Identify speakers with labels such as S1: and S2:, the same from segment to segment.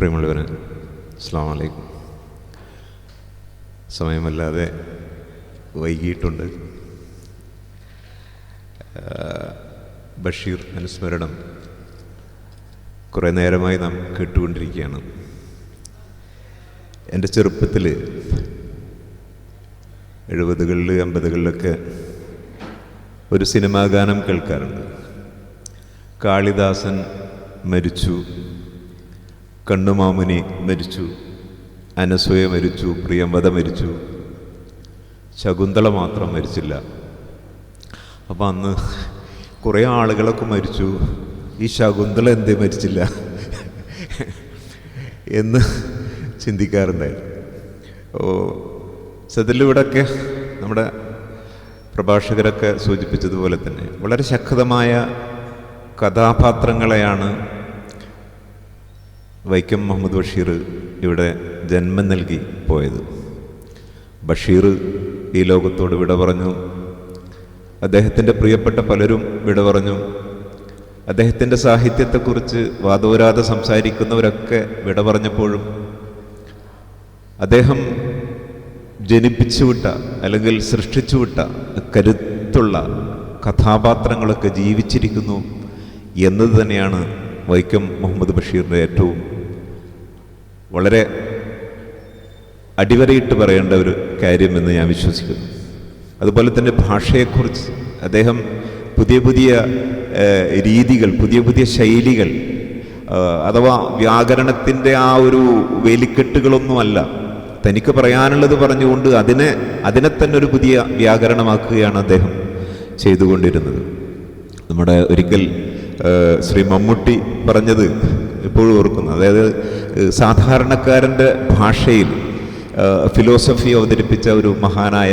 S1: പ്രിയമുള്ളവന് അസ്സാം വലൈക്കും സമയമല്ലാതെ വൈകിയിട്ടുണ്ട്. ബഷീർ അനുസ്മരണം കുറേ നേരമായി നാം കേട്ടുകൊണ്ടിരിക്കുകയാണ്. എന്റെ ചെറുപ്പത്തിൽ എഴുപതുകളിൽ അമ്പതുകളിലൊക്കെ ഒരു സിനിമാ ഗാനം കേൾക്കാറുണ്ട്. കാളിദാസൻ മരിച്ചു. കണ്ണുമാമുനി മരിച്ചു. അനസൂയ മരിച്ചു പ്രിയംവത മരിച്ചു. ശകുന്തള മാത്രം മരിച്ചില്ല. അപ്പം അന്ന് കുറേ ആളുകളൊക്കെ മരിച്ചു. ഈ ശകുന്തള എന്തേ മരിച്ചില്ല എന്ന് ചിന്തിക്കാറുണ്ടായിരുന്നു ഓ സതിലൂടെയൊക്കെ നമ്മുടെ പ്രഭാഷകരൊക്കെ സൂചിപ്പിച്ചതുപോലെ തന്നെ വളരെ ശക്തമായ കഥാപാത്രങ്ങളെയാണ് വൈക്കം മുഹമ്മദ് ബഷീർ ഇവിടെ ജന്മം നൽകി പോയത്. ബഷീർ ഈ ലോകത്തോട് വിട പറഞ്ഞു. അദ്ദേഹത്തിന്റെ പ്രിയപ്പെട്ട പലരും വിട പറഞ്ഞു. അദ്ദേഹത്തിന്റെ സാഹിത്യത്തെക്കുറിച്ച് വാദോരാതെ സംസാരിക്കുന്നവരൊക്കെ വിട പറഞ്ഞപ്പോഴും അദ്ദേഹം ജനിപ്പിച്ചുവിട്ട അല്ലെങ്കിൽ സൃഷ്ടിച്ചുവിട്ട കരുത്തുള്ള കഥാപാത്രങ്ങളൊക്കെ ജീവിച്ചിരിക്കുന്നു എന്നത് തന്നെയാണ് വൈക്കം മുഹമ്മദ് ബഷീറിന്റെ ഏറ്റവും വളരെ അടിവരയിട്ട് പറയേണ്ട ഒരു കാര്യമെന്ന് ഞാൻ വിശ്വസിക്കുന്നു. അതുപോലെ തന്നെ ഭാഷയെക്കുറിച്ച് അദ്ദേഹം പുതിയ പുതിയ രീതികൾ പുതിയ പുതിയ ശൈലികൾ അഥവാ വ്യാകരണത്തിന്റെ ആ ഒരു വേലിക്കെട്ടുകളൊന്നുമല്ല. തനിക്ക് പറയാനുള്ളത് പറഞ്ഞുകൊണ്ട് അതിനെ അതിനെ തന്നെ ഒരു പുതിയ വ്യാകരണമാക്കുകയാണ് അദ്ദേഹം ചെയ്തുകൊണ്ടിരുന്നത്. നമ്മുടെ ഒരിക്കൽ ശ്രീ മമ്മൂട്ടി പറഞ്ഞത് എപ്പോഴും ഓർക്കുന്നു. അതായത് സാധാരണക്കാരന്റെ ഭാഷയിൽ ഫിലോസഫി അവതരിപ്പിച്ച ഒരു മഹാനായ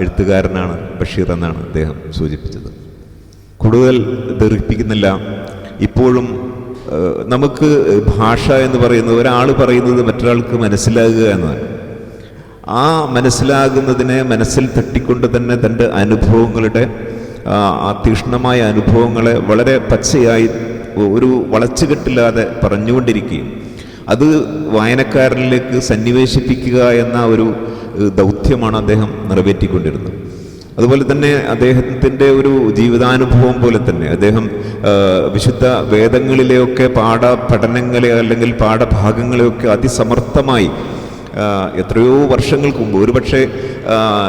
S1: എഴുത്തുകാരനാണ് ബഷീർ എന്നാണ് അദ്ദേഹം സൂചിപ്പിച്ചത്. കൂടുതൽ ദീർഘിപ്പിക്കുന്നില്ല. ഇപ്പോഴും നമുക്ക് ഭാഷ എന്ന് പറയുന്നത് ഒരാൾ പറയുന്നത് മറ്റൊരാൾക്ക് മനസ്സിലാകുക എന്നതാണ്. ആ മനസ്സിലാകുന്നതിനെ മനസ്സിൽ തട്ടിക്കൊണ്ട് തന്നെ തന്റെ അനുഭവങ്ങളുടെ ആ തീക്ഷ്ണമായ അനുഭവങ്ങളെ വളരെ പച്ചയായി ഒരു വളച്ചുകെട്ടില്ലാതെ പറഞ്ഞുകൊണ്ടിരിക്കുകയും അത് വായനക്കാരനിലേക്ക് സന്നിവേശിപ്പിക്കുക എന്ന ഒരു ദൗത്യമാണ് അദ്ദേഹം നിറവേറ്റിക്കൊണ്ടിരുന്നത്. അതുപോലെ തന്നെ അദ്ദേഹത്തിന്റെ ഒരു ജീവിതാനുഭവം പോലെ തന്നെ അദ്ദേഹം വിശുദ്ധ വേദങ്ങളിലെയൊക്കെ പാഠ പഠനങ്ങളെ അല്ലെങ്കിൽ പാഠഭാഗങ്ങളെയൊക്കെ അതിസമർത്ഥമായി എത്രയോ വർഷങ്ങൾക്ക് മുമ്പ് ഒരുപക്ഷെ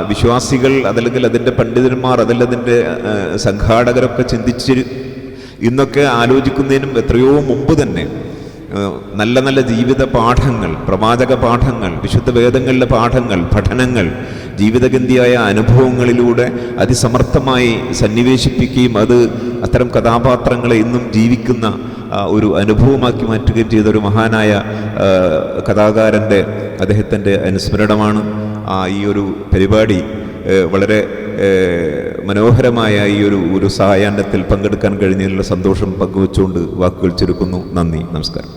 S1: വിശ്വാസികൾ അതല്ലെങ്കിൽ അതിന്റെ പണ്ഡിതന്മാർ അതല്ലതിന്റെ സംഘാടകരൊക്കെ ചിന്തിച്ച് ഇന്നൊക്കെ ആലോചിക്കുന്നതിനും എത്രയോ മുമ്പ് തന്നെ നല്ല നല്ല ജീവിത പാഠങ്ങൾ പ്രവാചക പാഠങ്ങൾ വിശുദ്ധ വേദങ്ങളിലെ പാഠങ്ങൾ പഠനങ്ങൾ ജീവിതഗന്ധിയായ അനുഭവങ്ങളിലൂടെ അതിസമർത്ഥമായി സന്നിവേശിപ്പിക്കുകയും അത് അത്തരം കഥാപാത്രങ്ങളെ ഇന്നും ജീവിക്കുന്ന ഒരു അനുഭവമാക്കി മാറ്റുകയും ചെയ്ത ഒരു മഹാനായ കഥാകാരന്റെ അദ്ദേഹത്തിന്റെ അനുസ്മരണമാണ് ഈ ഒരു പരിപാടി വളരെ മനോഹരമായ ഈ ഒരു ഒരു സായാഹ്നത്തിൽ പങ്കെടുക്കാൻ കഴിഞ്ഞതിലുള്ള സന്തോഷം പങ്കുവച്ചുകൊണ്ട് വാക്കുകൾ ചുരുക്കുന്നു. നന്ദി. നമസ്കാരം.